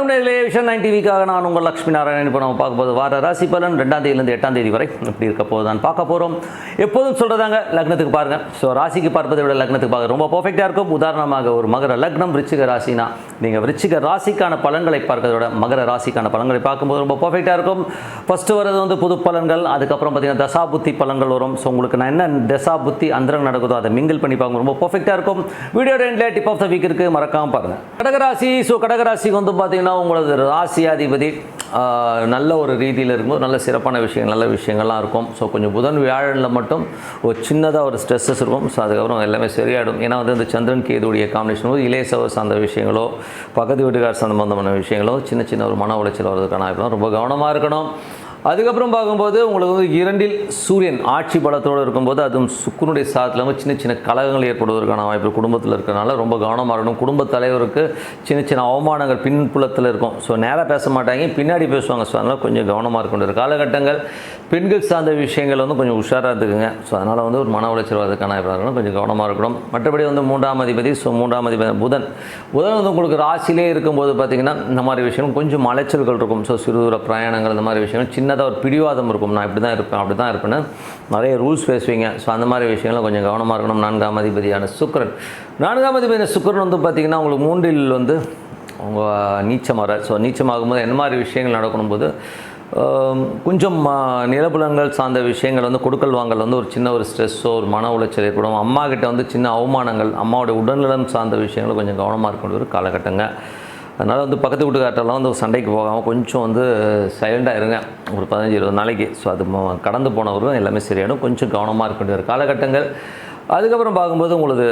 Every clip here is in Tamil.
வணக்கம் நேர்களே விஷன் நைன் டிவிக்காக நான் உங்கள் லக்ஷ்மி நாராயணன். இப்போ நம்ம பார்க்க போது வார ராசி பலன். ரெண்டாம் தேதியிலேருந்து எட்டாம் தேதி வரை இப்படி இருக்க போது தான் பார்க்க போகிறோம் எப்போதும் சொல்கிறதாங்க லக்னத்துக்கு பாருங்கள் ஸோ ராசிக்கு பார்ப்பதை விட லக்னத்துக்கு பார்க்க ரொம்ப பர்ஃபெக்டாக இருக்கும். உதாரணமாக ஒரு மகர லக்னம் விருச்சிக ராசினா நீங்கள் விருச்சிக ராசிக்கான பலன்களை பார்க்கறத விட மகர ராசிக்கான பலன்களை பார்க்கும்போது ரொம்ப பர்ஃபெக்டாக இருக்கும். ஃபஸ்ட்டு வரது வந்து புது பலன்கள் அதுக்கப்புறம் பார்த்தீங்கன்னா தசா புத்தி பலன்கள் வரும். ஸோ உங்களுக்கு நான் என்ன தசா புத்தி அந்தரம் நடக்குதோ அதை மிங்கிள் பண்ணி பார்க்க ரொம்ப பர்ஃபெக்டாக இருக்கும். வீடியோ ரெண்டில் டிப் ஆஃப் த வீக் இருக்குது மறக்காமல் பாருங்கள் கடகராசி ஸோ கடகராசிக்கு வந்து பார்த்தீங்கன்னா உங்களது ராசியாதிபதி நல்ல ஒரு ரீதியில் இருக்கும்போது நல்ல சிறப்பான விஷயங்கள் நல்ல விஷயங்கள்லாம் இருக்கும். ஸோ கொஞ்சம் புதன் வியாழனில் மட்டும் ஒரு சின்னதாக ஒரு ஸ்ட்ரெஸ்ஸஸ் இருக்கும். ஸோ அதுக்கப்புறம் எல்லாமே சரியாயிடும். ஏன்னா வந்து இந்த சந்திரன் கேதுடைய காம்பினேஷன் போது இளைய சவர் சார்ந்த விஷயங்களோ பக்கத்து வீட்டுக்கார் சம்பந்தமான விஷயங்களோ சின்ன சின்ன ஒரு மன உளைச்சல் வர்றதுக்கான வாய்ப்புலாம் ரொம்ப கவனமாக இருக்கணும். அதுக்கப்புறம் பார்க்கும்போது உங்களுக்கு வந்து இரண்டில் சூரியன் ஆட்சி பலத்தோடு இருக்கும்போது அதுவும் சுக்குனுடைய சாதத்தில் வந்து சின்ன சின்ன கலகங்கள் ஏற்படுவதற்கான வாய்ப்பு குடும்பத்தில் இருக்கிறனால ரொம்ப கவனமாக இருக்கணும். குடும்ப தலைவருக்கு சின்ன சின்ன அவமானங்கள் பின்புலத்தில் இருக்கும். ஸோ நேராக பேச மாட்டாங்க. பின்னாடி பேசுவாங்க. ஸோ அதனால் கொஞ்சம் கவனமாக இருக்கின்ற காலகட்டங்கள் பெண்கள் சார்ந்த விஷயங்கள் வந்து கொஞ்சம் உஷாராக இருக்குங்க ஸோ அதனால் வந்து ஒரு மன உளைச்சல் வரதுக்கான கொஞ்சம் கவனமாக இருக்கணும். மற்றபடி வந்து மூன்றாம் அதிபதி. ஸோ மூன்றாம் அதிபதி புதன். புதன் வந்து உங்களுக்கு ராசியிலே இருக்கும்போது பார்த்திங்கன்னா இந்த மாதிரி விஷயம் கொஞ்சம் அலைச்சல்கள் இருக்கும். ஸோ சிறு தூர பிரயாணங்கள் இந்த மாதிரி விஷயங்கள் சின்ன சின்னதாக ஒரு பிடிவாதம் இருக்கும். நான் இப்படி தான் இருப்பேன் அப்படி தான் இருப்பேன்னு நிறைய ரூல்ஸ் பேசுவீங்க. ஸோ அந்த மாதிரி விஷயங்கள்லாம் கொஞ்சம் கவனமாக இருக்கணும். நான்காம் அதிபதியான சுக்கிரன். நான்காம் அதிபதியான சுக்கிரன் வந்து பார்த்திங்கன்னா உங்களுக்கு மூன்றில் வந்து அவங்க நீச்சமாக ஸோ நீச்சமாகும்போது என்ன மாதிரி விஷயங்கள் நடக்கணும் போது கொஞ்சம் ஆ, சார்ந்த விஷயங்கள் வந்து கொடுக்கல் வாங்கல் வந்து ஒரு சின்ன ஒரு ஸ்ட்ரெஸ்ஸோ ஒரு மன உளைச்சல் ஏற்படும். அம்மா கிட்ட வந்து சின்ன அவமானங்கள் அம்மாவுடைய உடல்நலம் சார்ந்த விஷயங்கள் கொஞ்சம் கவனமாக இருக்கணும். ஒரு காலகட்டங்கள் அதனால் வந்து பக்கத்து வீட்டுக்கார்ட்டெல்லாம் வந்து சண்டைக்கு போகாமல் கொஞ்சம் வந்து சைலண்டாக இருங்க. ஒரு பதினஞ்சு இருபது நாளைக்கு. ஸோ அது கடந்து போனவரும் எல்லாமே சரியாயிடும். கொஞ்சம் கவனமாக இருக்க வேண்டிய ஒரு காலகட்டங்கள். அதுக்கப்புறம் பார்க்கும்போது உங்களுக்கு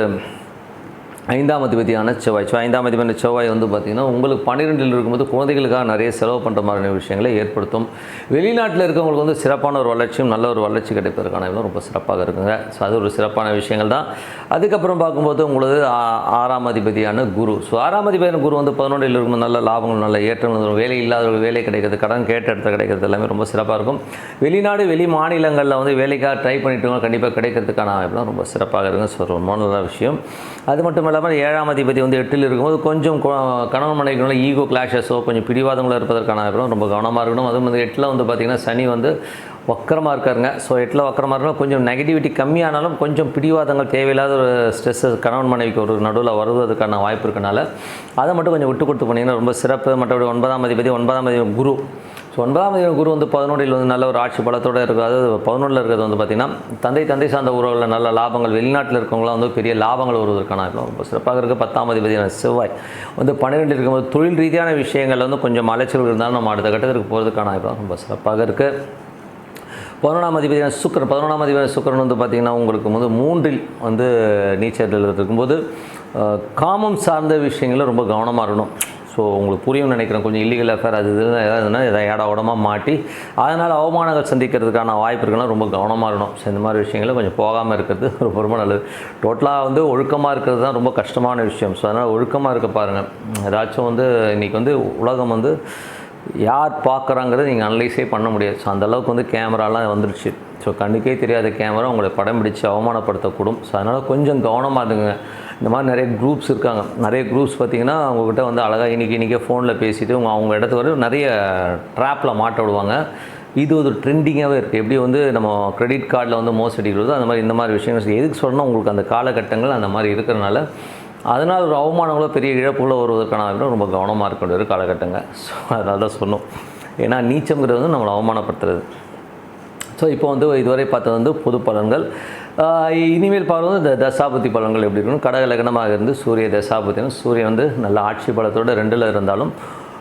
ஐந்தாம் அதிபதியான செவ்வாய். ஸோ ஐந்தாம் அதிபதியான செவ்வாய் வந்து பார்த்திங்கன்னா உங்களுக்கு பன்னிரெண்டில் இருக்கும்போது குழந்தைகளுக்காக நிறைய செலவு பண்ணுற மாதிரியான விஷயங்களை ஏற்படுத்தும். வெளிநாட்டில் இருக்கவங்களுக்கு வந்து சிறப்பான ஒரு வளர்ச்சியும் நல்ல ஒரு வளர்ச்சி கிடைப்பதற்கான இதுவும் ரொம்ப சிறப்பாக இருக்குங்க. ஸோ அது ஒரு சிறப்பான விஷயங்கள் தான். அதுக்கப்புறம் பார்க்கும்போது உங்களது ஆறாம் அதிபதியான குரு. ஸோ ஆறாம் அதிபதியான குரு வந்து பதினொன்றில் இருக்கும்போது நல்ல லாபங்கள் நல்ல ஏற்றம் வேலை இல்லாதவர்கள் வேலை கிடைக்கிறது கடன் கேட்ட இடத்துல கிடைக்கிறது எல்லாமே ரொம்ப சிறப்பாக இருக்கும். வெளிநாடு வெளி மாநிலங்களில் வந்து வேலைக்காக ட்ரை பண்ணிட்டு கண்டிப்பாக கிடைக்கிறதுக்கான வாய்ப்புலாம் ரொம்ப சிறப்பாக இருக்குங்க. ஸோ ரொம்ப நல்ல விஷயம். அது மட்டும் இல்லாமல் ஏழாம் அதிபதி வந்து எட்டில் இருக்கும்போது கொஞ்சம் கணவன் மனைவிக்குள்ள ஈகோ கிளாஷஸோ கொஞ்சம் பிடிவாதங்களும் இருப்பதற்கான வாய்ப்புலாம் ரொம்ப கவனமாக இருக்கணும். அதுவும் வந்து எட்டில் வந்து பார்த்திங்கன்னா சனி வந்து வக்கரமாக இருக்காருங்க. ஸோ எட்டில் வக்கரமாக இருந்தாலும் கொஞ்சம் நெகட்டிவிட்டி கம்மியானாலும் கொஞ்சம் பிடிவாதங்கள் தேவையில்லாத ஒரு ஸ்ட்ரெஸ்ஸு கணவன் மனைவிக்கு ஒரு நடுவில் வருவதற்கான வாய்ப்பு இருக்கனால அதை மட்டும் கொஞ்சம் விட்டு கொடுத்து போனீங்கன்னா ரொம்ப சிறப்பு. மற்றபடி ஒன்பதாம் அதிபதி ஒன்பதாம் அதிபதி குரு ஸோ ஒன்பதாம் குரு வந்து பதினொன்றில் வந்து நல்ல ஒரு ஆட்சி பலத்தோடு இருக்குது. அதாவது பதினொன்றில் இருக்கிறது வந்து பார்த்திங்கன்னா தந்தை தந்தை சார்ந்த உறவுகளில் நல்ல லாபங்கள் வெளிநாட்டில் இருக்கவங்களாம் வந்து பெரிய லாபங்கள் வருவதற்கான வாய்ப்பு ரொம்ப சிறப்பாக இருக்குது பத்தாம் அதிபதியான செவ்வாய் வந்து பன்னிரெண்டில் இருக்கும்போது தொழில் ரீதியான விஷயங்கள் வந்து கொஞ்சம் அலைச்சல்கள் இருந்தாலும் நம்ம அடுத்த கட்டத்திற்கு போகிறதுக்கான வாய்ப்பு ரொம்ப சிறப்பாக இருக்குது பதினொன்றாம் அதிபதியான சுக்கரன் பதினொன்றாம் அதிபதியான சுக்கரன் வந்து பார்த்திங்கன்னா உங்களுக்கு வந்து மூன்றில் வந்து நீச்சல் இருக்கும்போது காமம் சார்ந்த விஷயங்களில் ரொம்ப கவனமாக இருக்கணும். ஸோ உங்களுக்கு புரியும்னு நினைக்கிறேன். கொஞ்சம் இல்லீகல் அஃபேர் அது இதுன்னு ஏதாவதுன்னா எதாவது ஏடா உடமாக மாட்டி அதனால் அவமானங்கள் சந்திக்கிறதுக்கான வாய்ப்பு இருக்குன்னா ரொம்ப கவனமாக இருக்கணும். ஸோ இந்த மாதிரி விஷயங்களை கொஞ்சம் போகாமல் இருக்கிறது ரொம்ப ரொம்ப நல்லது. டோட்டலாக வந்து ஒழுக்கமாக இருக்கிறது தான் ரொம்ப கஷ்டமான விஷயம். ஸோ அதனால் ஒழுக்கமாக இருக்க பாருங்கள் ஏதாச்சும் வந்து இன்றைக்கி வந்து உலகம் வந்து யார் பார்க்குறாங்கிறத நீங்கள் அனலைஸே பண்ண முடியாது. ஸோ அந்த அளவுக்கு வந்து கேமராலாம் வந்துருச்சு. ஸோ கண்ணுக்கே தெரியாத கேமரா உங்களை படம் பிடிச்சி அவமானப்படுத்தக்கூடும். ஸோ அதனால் கொஞ்சம் கவனமாக இருக்குங்க இந்த மாதிரி நிறைய குரூப்ஸ் இருக்காங்க. நிறைய குரூப்ஸ் பார்த்தீங்கன்னா அவங்கக்கிட்ட வந்து அழகாக இன்றைக்கி இன்றைக்கே ஃபோனில் பேசிவிட்டு அவங்க அவங்க இடத்து வரை நிறைய ட்ராப்பில் மாட்ட விடுவாங்க. இது ஒரு ட்ரெண்டிங்காகவே இருக்குது எப்படி வந்து நம்ம கிரெடிட் கார்டில் வந்து மோசடிக்கிறதோ அந்த மாதிரி இந்த மாதிரி விஷயங்கள் எதுக்கு சொன்னால் உங்களுக்கு அந்த காலகட்டங்கள் அந்த மாதிரி இருக்கிறனால அதனால் ஒரு அவமானங்களோ பெரிய இழப்புகளோ வருவதற்கான வாய்ப்பு ரொம்ப கவனமாக இருக்க வேண்டிய ஒரு ஸோ அதனால தான் சொன்னோம். ஏன்னா நீச்சங்கிறது வந்து நம்மளை அவமானப்படுத்துறது. ஸோ இப்போ வந்து இதுவரை பார்த்தது வந்து பொது பலன்கள். இனிமேல் பார்க்கும்போது இந்த தசாபதி பலன்கள் எப்படி இருக்கணும் கடக லக்னமாக இருந்து சூரிய தசாபதினு சூரியன் வந்து நல்ல ஆட்சி பலத்தோடு ரெண்டில் இருந்தாலும்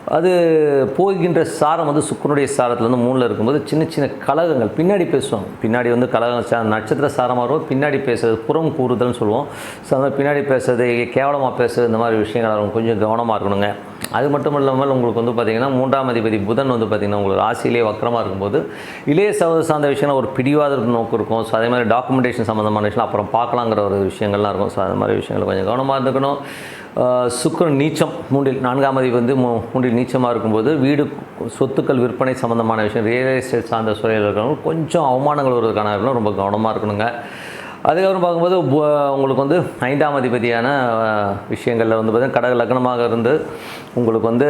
அது போகின்ற சாரம் வந்து சுக்கரனுடைய சாரத்தில் வந்து மூணில் இருக்கும்போது சின்ன சின்ன கலகங்கள். பின்னாடி பேசுவோம். பின்னாடி வந்து கலகம் சா- நட்சத்திர சாரமாக இருக்கும். பின்னாடி பேசுறது புறம் கூறுதல்னு சொல்லுவோம். ஸோ அந்த பின்னாடி பேசுறது கேவலமாக பேசுறது இந்த மாதிரி விஷயங்கள் கொஞ்சம் கவனமாக இருக்கணுங்க. அது மட்டும் இல்லாமல் உங்களுக்கு வந்து பார்த்திங்கன்னா மூன்றாம் அதிபதி புதன் வந்து பார்த்திங்கன்னா உங்களுக்கு ராசியிலே வக்கரமாக இருக்கும்போது இளைய சகோதர சார்ந்த விஷயம்னா ஒரு பிடிவாத நோக்கம் இருக்கும். ஸோ அதே மாதிரி டாக்குமெண்டேஷன் சம்மந்தமான விஷயம் அப்புறம் பார்க்கலாங்கிற ஒரு விஷயங்கள்லாம் இருக்கும். ஸோ அது மாதிரி விஷயங்கள் கொஞ்சம் கவனமாக இருந்துக்கணும். சுக்கரன் நீச்சம் மூன்றில் நான்காம் அதிபதி வந்து மூ- மூன்றில் நீச்சமாக இருக்கும்போது வீடு சொத்துக்கள் விற்பனை சம்மந்தமான விஷயம் ரியல் எஸ்டேட் சார்ந்த சூழலில் இருக்கிறவங்க கொஞ்சம் அவமானங்கள் வருவதற்கான ரொம்ப கவனமாக இருக்கணுங்க. அதுக்கப்புறம் பார்க்கும்போது உங்களுக்கு வந்து ஐந்தாம் அதிபதியான விஷயங்களில் வந்து பார்த்திங்கன்னா கடக லக்னமாக இருந்து உங்களுக்கு வந்து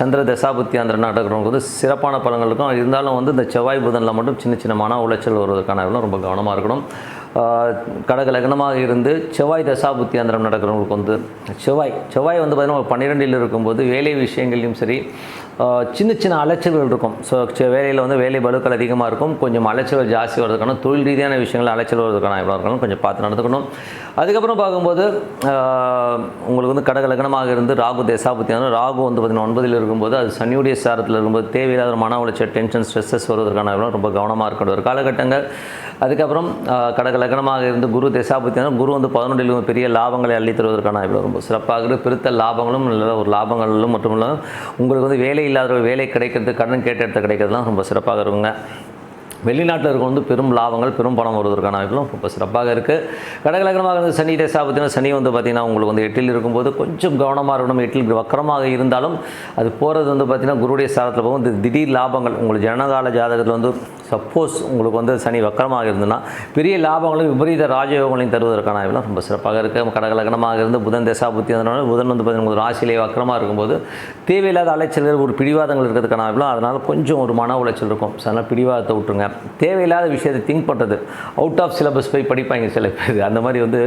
சந்திர தசாபுத்தி அந்த நடக்கிறவங்களுக்கு வந்து சிறப்பான பலங்களுக்கும் இருந்தாலும் வந்து இந்த செவ்வாய் புதனில் மட்டும் சின்ன சின்ன மன உளைச்சல் வருவதற்கான ரொம்ப கவனமாக இருக்கணும். கடக லக்னமாக இருந்து செவ்வாய் தசாபுத்தி அந்தரம் நடக்கிறவங்களுக்கு வந்து செவ்வாய் செவ்வாய் வந்து பார்த்தீங்கன்னா பன்னிரெண்டில் இருக்கும்போது வேலை விஷயங்கள்லையும் சரி சின்ன சின்ன அலைச்சல்கள் இருக்கும். ஸோ வேலையில் வந்து வேலை பலுக்கள் அதிகமாக இருக்கும். கொஞ்சம் அலைச்சல்கள் ஜாஸ்தி வர்றதுக்கான தொழில் ரீதியான விஷயங்கள் அலைச்சல் வர்றதுக்கான எவ்வளோ இருக்கணும் கொஞ்சம் பார்த்து நடந்துக்கணும். அதுக்கப்புறம் பார்க்கும்போது உங்களுக்கு வந்து கடக லக்னமாக இருந்து ராகு தசாபுத்தி வந்து ராகு வந்து பார்த்தீங்கன்னா ஒன்பதில் இருக்கும்போது அது சனியுடைய சாரத்தில் இருக்கும்போது தேவையில்லாத ஒரு மன உளைச்சல் டென்ஷன் ஸ்ட்ரெஸ்ஸஸ் வருவதற்கான எவ்வளோ ரொம்ப கவனமாக இருக்கணும். ஒரு காலகட்டங்கள் அதுக்கப்புறம் கடக லக்னமாக இருந்து குரு தசாபுத்தினா குரு வந்து பதினொன்றில் பெரிய லாபங்களை அள்ளி தருவதற்கான இவ்வளோ ரொம்ப சிறப்பாக பெருத்த லாபங்களும் நல்ல ஒரு லாபங்களும் மட்டும் இல்லாமல் உங்களுக்கு வந்து வேலை இல்லாத வேலை கிடைக்கிறது கடன் கேட்ட இடத்துல கிடைக்கிறதுலாம் ரொம்ப சிறப்பாக இருக்குங்க. வெளிநாட்டில் இருக்க வந்து பெரும் லாபங்கள் பெரும் பணம் வருவதற்கான வாய்ப்புகளும் ரொம்ப சிறப்பாக இருக்குது கடகலகரமாக இருந்த சனி தசாபத்தினா சனி வந்து பார்த்திங்கன்னா உங்களுக்கு வந்து எட்டில் இருக்கும்போது கொஞ்சம் கவனமாக இருக்கணும். எட்டில் வக்கரமாக இருந்தாலும் அது போகிறது வந்து பார்த்திங்கன்னா குருடைய சாதத்தில் போகும். திடீர் லாபங்கள் உங்களுக்கு ஜனகால ஜாதகத்தில் வந்து சப்போஸ் உங்களுக்கு வந்து சனி வக்கரமாக இருந்ததுன்னா பெரிய லாபங்களும் விபரீத ராஜயோகங்களையும் தருவதற்கான வாய்ப்புலாம் ரொம்ப சிறப்பாக இருக்குது கடகலகனமாக இருந்து புதன் தசாபுத்தி அதனால புதன் வந்து பார்த்தீங்கன்னா உங்களுக்கு ராசியிலே வக்கரமாக இருக்கும்போது தேவையில்லாத அலைச்சல்கள் ஒரு பிடிவாதங்கள் இருக்கிறதுக்கான வாய்ப்புலாம் அதனால் கொஞ்சம் ஒரு மன உளைச்சல் இருக்கும். அதனால் பிடிவாதத்தை விட்டுருங்க. தேவையில்லாத விஷயத்தை திங்க் பண்ணுறது அவுட் ஆஃப் சிலபஸ் போய் படிப்பாங்க சில பேர். அந்த மாதிரி வந்து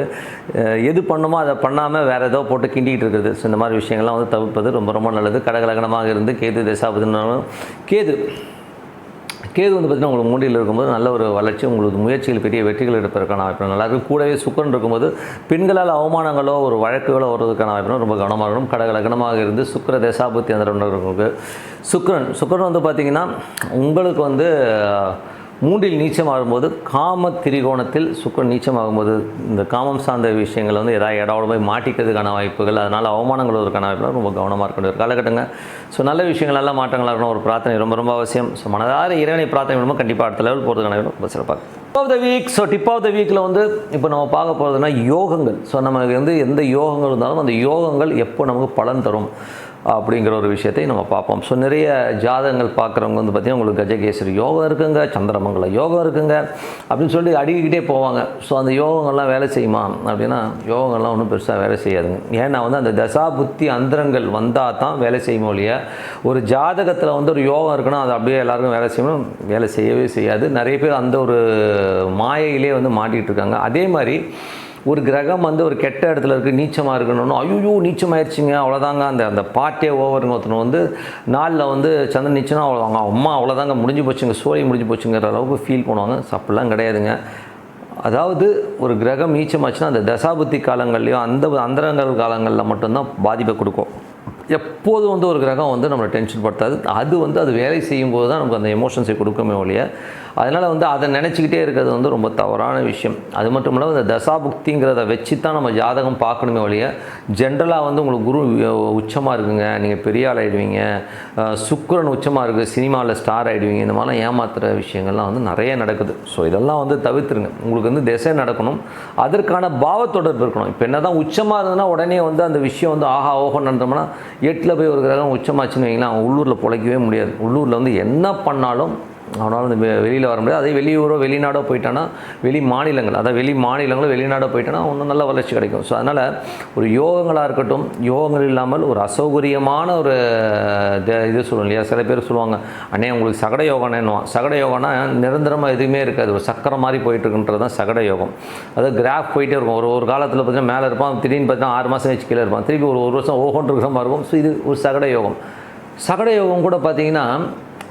எது பண்ணுமோ அதை பண்ணாமல் வேறு ஏதோ போட்டு கிண்டிகிட்டு இருக்குது ஸோ இந்த மாதிரி விஷயங்கள்லாம் வந்து தவிர்ப்பது ரொம்ப ரொம்ப நல்லது. கடகலகனமாக இருந்து கேது தசாபதினாலும் கேது கேது வந்து பார்த்திங்கன்னா உங்களுக்கு மூண்டியில் இருக்கும்போது நல்ல ஒரு வளர்ச்சி உங்களுக்கு முயற்சியில் பெரிய வெற்றிகள் எடுப்பதற்கான வாய்ப்பு நல்லா இருக்கும் கூடவே சுக்கரன் இருக்கும்போது பெண்களால் அவமானங்களோ ஒரு வழக்குகளோ வருவதற்கான வாய்ப்பு ரொம்ப கவனமாக இருக்கணும் கடக லக்னமாக இருந்து சுக்கர தசாபுத்தி அந்த உங்களுக்கு சுக்கரன் சுக்கரன் வந்து பார்த்திங்கன்னா உங்களுக்கு வந்து மூன்றில் நீச்சமாகும்போது காம திரிகோணத்தில் சுக்கரன் நீச்சமாகும்போது இந்த காமம் சார்ந்த விஷயங்கள் வந்து ஏதாவது இடோட போய் மாட்டிக்கிறதுக்கான வாய்ப்புகள் அதனால் அவமானங்கள் வருவதற்கான வாய்ப்புகள் ரொம்ப கவனமாக இருக்கணும் ஒரு காலகட்டங்க. ஸோ நல்ல விஷயங்கள் நல்ல மாற்றங்களாக இருக்கணும் ஒரு பிரார்த்தனை ரொம்ப ரொம்ப அவசியம். ஸோ மனதார இறைவனை பிரார்த்தனை பண்ணும்போது கண்டிப்பாக அடுத்த லெவல் போகிறதுக்கான ரொம்ப சிறப்பாக tip of the week so tip of the வீக்கில் வந்து இப்போ நம்ம பார்க்க போகிறதுனா யோகங்கள். ஸோ நமக்கு வந்து எந்த யோகங்கள் இருந்தாலும் அந்த யோகங்கள் எப்போ நமக்கு பலன் தரும்? அப்படிங்கிற ஒரு விஷயத்தை நம்ம பார்ப்போம். ஸோ நிறைய ஜாதகங்கள் பார்க்குறவங்க வந்து பார்த்திங்கன்னா உங்களுக்கு கஜகேசரி யோகம் இருக்குங்க சந்திரமங்கலம் யோகம் இருக்குங்க அப்படின்னு சொல்லி அடிக்கிட்டே போவாங்க. ஸோ அந்த யோகங்கள்லாம் வேலை செய்யுமா? அப்படின்னா யோகங்கள்லாம் ஒன்றும் பெருசாக வேலை செய்யாதுங்க. ஏன்னா வந்து அந்த தசா புத்தி அந்தரங்கள் வந்தால் தான் வேலை செய்யும் ஒழிய ஒரு ஜாதகத்தில் வந்து ஒரு யோகம் இருக்குன்னா அது அப்படியே எல்லாருக்கும் வேலை செய்யணும் வேலை செய்யவே செய்யாது. நிறைய பேர் அந்த ஒரு மாயையிலே வந்து மாட்டிகிட்டு இருக்காங்க. அதே மாதிரி ஒரு கிரகம் வந்து ஒரு கெட்ட இடத்துல இருக்குது நீச்சமாக இருக்கணும்னு. ஐயோ நீச்சமாயிருச்சுங்க. அவ்வளோதாங்க அந்த அந்த பாட்டே ஓவருங்க ஒருத்தனை வந்து நாளில் வந்து சந்திரன் நீச்சனா அவ்வளோதாங்க அம்மா அவ்வளோதாங்க முடிஞ்சு போச்சுங்க. சோழி முடிஞ்சு போச்சுங்கிற அளவுக்கு ஃபீல் பண்ணுவாங்க. அப்படிலாம் கிடையாதுங்க. அதாவது ஒரு கிரகம் நீச்சமாச்சுன்னா அந்த தசாபுத்தி காலங்கள்லையும் அந்த அந்தரங்கள் காலங்களில் மட்டும்தான் பாதிப்பை கொடுக்கும். எப்போதும் வந்து ஒரு கிரகம் வந்து நம்மளை டென்ஷன் படுத்தாது. அது வந்து அது வேலை செய்யும் போது தான் நமக்கு அந்த எமோஷன்ஸை கொடுக்குமே ஒழிய அதனால் வந்து அதை நினச்சிக்கிட்டே இருக்கிறது வந்து ரொம்ப தவறான விஷயம். அது மட்டும் இல்லாமல் இந்த தசாபுக்திங்கிறத வச்சு தான் நம்ம ஜாதகம் பார்க்கணுமே ஒழிய ஜென்ரலாக வந்து உங்களுக்கு குரு உச்சமாக இருக்குங்க நீங்கள் பெரிய ஆள் ஆகிடுவீங்க சுக்கரன் உச்சமாக இருக்குது சினிமாவில் ஸ்டார் ஆகிடுவீங்க இந்த மாதிரிலாம் ஏமாத்துகிற விஷயங்கள்லாம் வந்து நிறைய நடக்குது. ஸோ இதெல்லாம் வந்து தவிர்த்துருங்க. உங்களுக்கு வந்து திசை நடக்கணும். அதற்கான பாவத்தொடர்பு இருக்கணும். இப்போ என்ன தான் உச்சமாக இருந்ததுன்னா உடனே வந்து அந்த விஷயம் வந்து ஆஹா ஓஹோ நடந்தோம்னா எட்டில் போய் ஒரு கிரகம் உச்சமாச்சுன்னு வைங்களேன் அவன் உள்ளூரில் பிழைக்கவே முடியாது. உள்ளூரில் வந்து என்ன பண்ணாலும் அவனால் வந்து வெளியில் வர முடியாது. அதே வெளியூரோ வெளிநாடோ போயிட்டான்னா வெளி மாநிலங்கள் அதாவது வெளி மாநிலங்களோ வெளிநாடோ போயிட்டோன்னா ஒன்றும் நல்ல வளர்ச்சி கிடைக்கும். ஸோ அதனால் ஒரு யோகங்களாக இருக்கட்டும் யோகங்கள் இல்லாமல் ஒரு அசௌகரியமான ஒரு இது சொல்லுவோம் இல்லையா? சில பேர் சொல்லுவாங்க அண்ணே உங்களுக்கு சகட யோகம்னுவான் சகட யோகம்னா நிரந்தரமாக எதுவுமே இருக்காது. ஒரு சக்கரம் மாதிரி போயிட்டுருக்குன்றது தான் சகட யோகம். அதாவது கிராஃப் போயிட்டே இருக்கும். ஒரு ஒரு காலத்தில் பார்த்தீங்கன்னா மேலே இருப்பான் திடீர்னு பார்த்தீங்கன்னா ஆறு மாதம் கீழே இருப்பான். திருப்பி ஒரு ஒரு வருஷம் ஓஹோன்னு இருக்கிற மாதிரி இருக்கும். ஸோ இது ஒரு சகட யோகம். சகட யோகம் கூட பார்த்தீங்கன்னா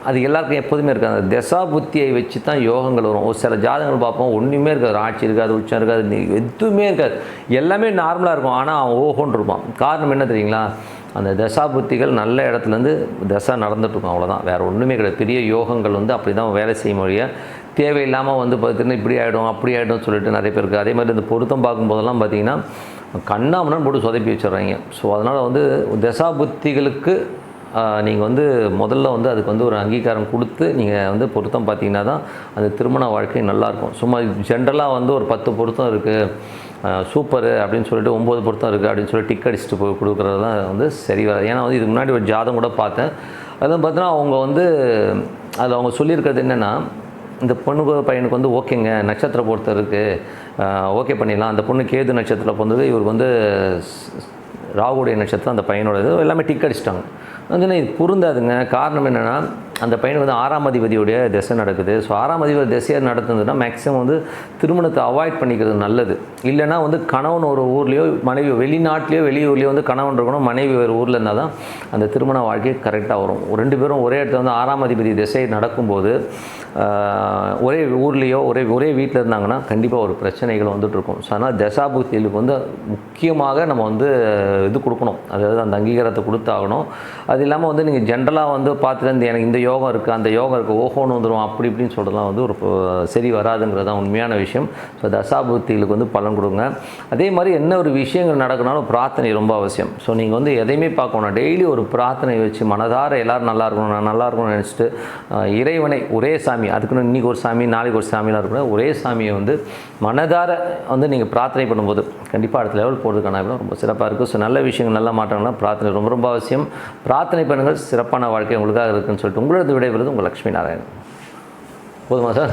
அது எல்லாருக்கும் எப்போதுமே இருக்காது. அந்த தசா புத்தியை வச்சு தான் யோகங்கள் வரும். ஒரு சில ஜாதகங்கள் பார்ப்போம் ஒன்றுமே இருக்காது. ஆட்சி இருக்காது உச்சம் இருக்காது எதுவுமே இருக்காது. எல்லாமே நார்மலாக இருக்கும். ஆனால் அவன் ஓஹோன்னு இருப்பான். காரணம் என்ன தெரியுங்களா? அந்த தசா புத்திகள் நல்ல இடத்துலேருந்து தசா நடந்துட்டுருக்கும். அவ்வளோதான் வேறு ஒன்றுமே கிடையாது. பெரிய யோகங்கள் வந்து அப்படி தான் வேலை செய்ய முடிய தேவையில்லாமல் வந்து பார்த்தீங்கன்னா இப்படி ஆகிடும் அப்படி ஆகிடும் சொல்லிட்டு நிறைய பேருக்கு அதே மாதிரி இந்த பொருத்தம் பார்க்கும்போதெல்லாம் பார்த்தீங்கன்னா கண்ணாமனு போட்டு சொதப்பி வச்சிடுறாங்க. ஸோ அதனால் வந்து தசா புத்திகளுக்கு நீங்கள் வந்து முதல்ல வந்து அதுக்கு வந்து ஒரு அங்கீகாரம் கொடுத்து நீங்கள் வந்து பொருத்தம் பார்த்தீங்கன்னா தான் அந்த திருமண வாழ்க்கை நல்லாயிருக்கும். சும்மா ஜென்ரலாக வந்து ஒரு பத்து பொருத்தம் இருக்குது சூப்பரு அப்படின்னு சொல்லிட்டு ஒம்பது பொருத்தம் இருக்குது அப்படின்னு சொல்லி டிக் அடிச்சுட்டு போய் கொடுக்குறது தான் வந்து சரி வராது. ஏன்னா வந்து இதுக்கு முன்னாடி ஒரு ஜாதம் கூட பார்த்தேன். அதுவும் பார்த்தீங்கன்னா அவங்க வந்து அதில் அவங்க சொல்லியிருக்கிறது என்னென்னா இந்த பொண்ணுக்கு பையனுக்கு வந்து ஓகேங்க நட்சத்திர பொருத்தம் இருக்குது ஓகே பண்ணிடலாம். அந்த பொண்ணு கேது நட்சத்திரத்தில் பிறந்தது இவருக்கு வந்து ராகுடைய நட்சத்திரம் அந்த பையனோட இது எல்லாமே டிக் அடிச்சிட்டாங்க. வந்து இது பொருந்தாதுங்க. காரணம் என்னென்னா அந்த பையன் வந்து ஆறாம் அதிபதியுடைய திசை நடக்குது. ஸோ ஆறாம் அதிபதி திசையாக நடத்துனதுன்னா மேக்ஸிமம் வந்து திருமணத்தை அவாய்ட் பண்ணிக்கிறது நல்லது. இல்லைன்னா வந்து கணவன் ஒரு ஊர்லேயோ மனைவி வெளிநாட்டிலையோ வெளியூர்லேயோ வந்து கணவன் இருக்கணும் மனைவி ஒரு ஊரில் இருந்தால் தான் அந்த திருமண வாழ்க்கை கரெக்டாக வரும். ரெண்டு பேரும் ஒரே இடத்துல வந்து ஆறாம் அதிபதி திசை நடக்கும்போது ஒரே ஊர்லேயோ ஒரே ஒரே வீட்டில் இருந்தாங்கன்னா கண்டிப்பாக ஒரு பிரச்சனைகள் வந்துட்டுருக்கும் ஸோ அதனால் தசாபுத்திகளுக்கு வந்து முக்கியமாக நம்ம வந்து இது கொடுக்கணும். அதாவது அந்த அங்கீகாரத்தை கொடுத்தாகணும். அது இல்லாமல் வந்து நீங்கள் ஜென்ரலாக வந்து பார்த்துட்டு எனக்கு இந்த யோகம் இருக்குது அந்த யோகம் இருக்குது ஓஹோன்னு வந்துடும் அப்படி இப்படின்னு சொல்கிறதுலாம் வந்து ஒரு சரி வராதுங்கிறது தான் உண்மையான விஷயம். ஸோ தசாபுத்திகளுக்கு வந்து பலன் கொடுங்க. அதே மாதிரி என்ன ஒரு விஷயங்கள் நடக்கனாலும் பிரார்த்தனை ரொம்ப அவசியம். ஸோ நீங்கள் வந்து எதையுமே பார்க்கணும். டெய்லி ஒரு பிரார்த்தனை வச்சு மனதார எல்லோரும் நல்லா இருக்கணும் நான் நல்லா இருக்கணும்னு நினச்சிட்டு இறைவனை ஒரே சாமி அதுக்குன்னு இன்றைக்கி ஒரு சாமி நாளைக்கு ஒரு சாமிலாம் இருக்கணும் ஒரே சாமியை வந்து மனதார வந்து நீங்கள் பிரார்த்தனை பண்ணும்போது கண்டிப்பாக அடுத்த லெவல் போகிறதுக்கான ரொம்ப சிறப்பாக இருக்கும் ஸோ நல்ல விஷயங்கள் நல்ல மாற்றங்கள்லாம் பிரார்த்தனை ரொம்ப ரொம்ப அவசியம். பிரார்த்தனை பண்ணுங்கள். சிறப்பான வாழ்க்கை உங்களுக்காக இருக்குன்னு சொல்லிட்டு உங்களது விடைபெறுவது உங்கள் லக்ஷ்மி நாராயணன். போதுமா சார்?